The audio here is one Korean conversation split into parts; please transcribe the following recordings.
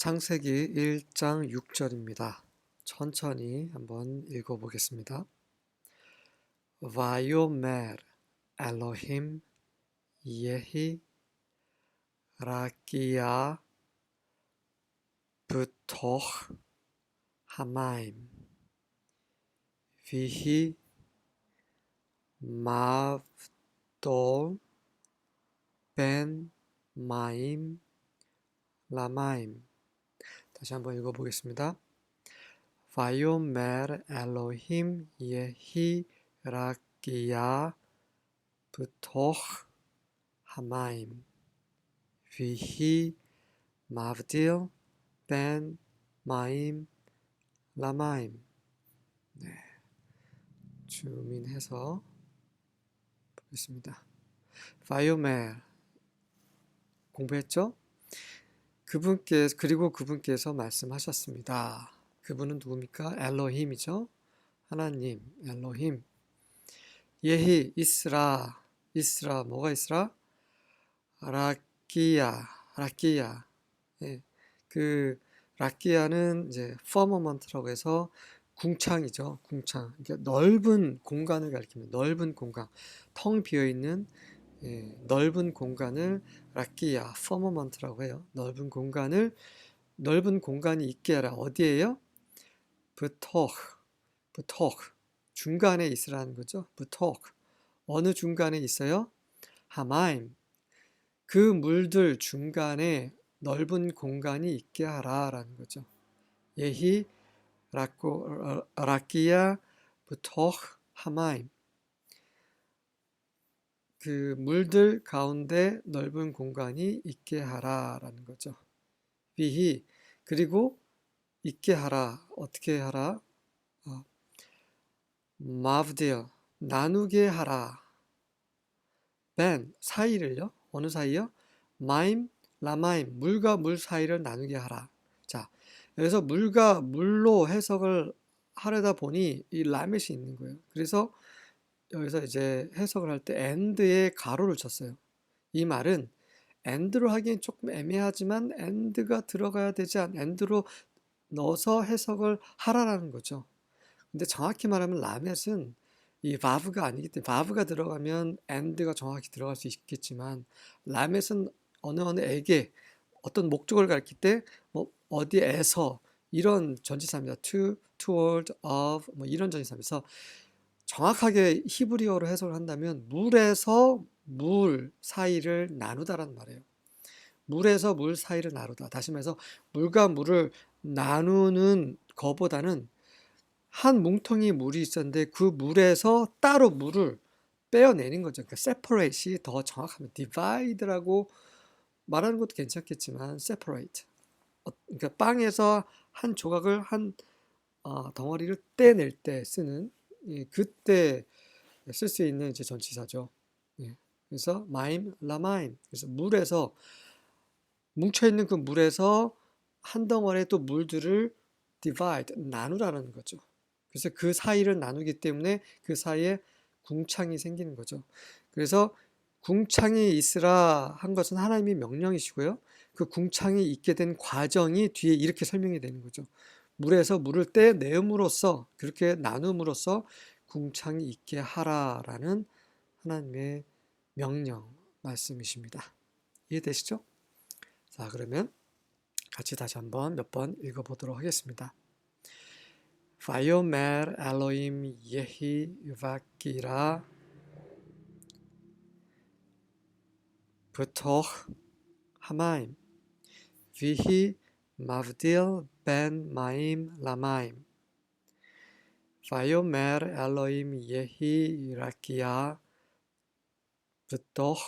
창세기 1장 6절입니다. 천천히 한번 읽어보겠습니다. 와요멜 엘로힘 예히 라키야 다시 한번 읽어보겠습니다. 바요멜 엘로힘 예히 라키야 부토흐 하마임 위히 마브딜 벤 마임 라마임 네, 주민해서 보겠습니다. 바요멜 공부했죠? 그분께 그리고 그분께서 말씀하셨습니다. 그분은 누굽니까? 엘로힘이죠. 하나님, 엘로힘. 예히 이스라, 이스라 뭐가 이스라? 라키야, 라키야. 예, 그 라키야는 이제 퍼머먼트라고 해서 궁창이죠. 궁창. 그러니까 넓은 공간을 가리킵니다. 넓은 공간. 텅 비어 있는 예, 넓은 공간을 라키야, 퍼머먼트라고 해요. 넓은 공간을 넓은 공간이 있게 하라. 어디에요? 부토크, 부토크. 중간에 있으라는 거죠. 부토크. 어느 중간에 있어요? 하마임. 그 물들 중간에 넓은 공간이 있게 하라라는 거죠. 예히 라코 라키야 부토크 하마임. 그 물들 가운데 넓은 공간이 있게 하라라는 거죠. 비히 그리고 있게 하라 어떻게 하라? 어, 마브디어 나누게 하라. 벤 사이를요? 어느 사이요? 마임 라마임 물과 물 사이를 나누게 하라. 자 여기서 물과 물로 해석을 하려다 보니 이 라멧이 있는 거예요. 그래서 여기서 이제 해석을 할 때 and에 가로를 쳤어요. 이 말은 and로 하기엔 조금 애매하지만 and가 들어가야 되지 않, and로 넣어서 해석을 하라라는 거죠. 근데 정확히 말하면 라멧은 이 바브가 아니기 때문에 바브가 들어가면 and가 정확히 들어갈 수 있겠지만 라멧은 어느 어느에게 어떤 목적을 가리킬 때뭐 어디에서 이런 전치사입니다. to, toward, of 뭐 이런 전치사면서 정확하게 히브리어로 해석을 한다면 물에서 물 사이를 나누다라는 말이에요. 물에서 물 사이를 나누다. 다시 말해서 물과 물을 나누는 것보다는 한 뭉텅이 물이 있었는데 그 물에서 따로 물을 빼어내는 거죠. 그러니까 separate이 더 정확합니다. divide라고 말하는 것도 괜찮겠지만 separate. 어, 그러니까 빵에서 한 조각을 한 어, 덩어리를 떼낼 때 쓰는 예, 그때 쓸 수 있는 이제 전치사죠. 예, 그래서 마임, 라마임. 그래서 물에서 뭉쳐 있는 그 물에서 한 덩어리의 또 물들을 divide 나누라는 거죠. 그래서 그 사이를 나누기 때문에 그 사이에 궁창이 생기는 거죠. 그래서 궁창이 있으라 한 것은 하나님의 명령이시고요. 그 궁창이 있게 된 과정이 뒤에 이렇게 설명이 되는 거죠. 물에서 물을 떼내음으로써 그렇게 나눔으로써 궁창이 있게 하라라는 하나님의 명령 말씀이십니다. 이해되시죠? 자, 그러면 같이 다시 한번 몇 번 읽어 보도록 하겠습니다. 바요멜 엘로임 예히 유바키라 부토 하마임 위히 마브딜 벤 마임 라마임 바이오멜 엘로임 예히 라키아 부토흐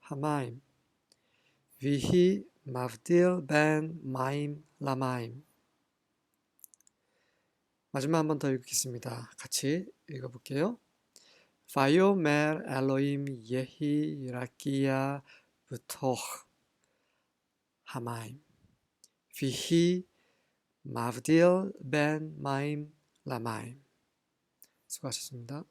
하마임 위히 마브딜 벤 마임 라마임 마지막 한 번 더 읽겠습니다. 같이 읽어볼게요. 바이오멜 엘로임 예히 라키아 부토흐 하마임 위히 마브딜 벤 마임 라마임 수고하셨습니다.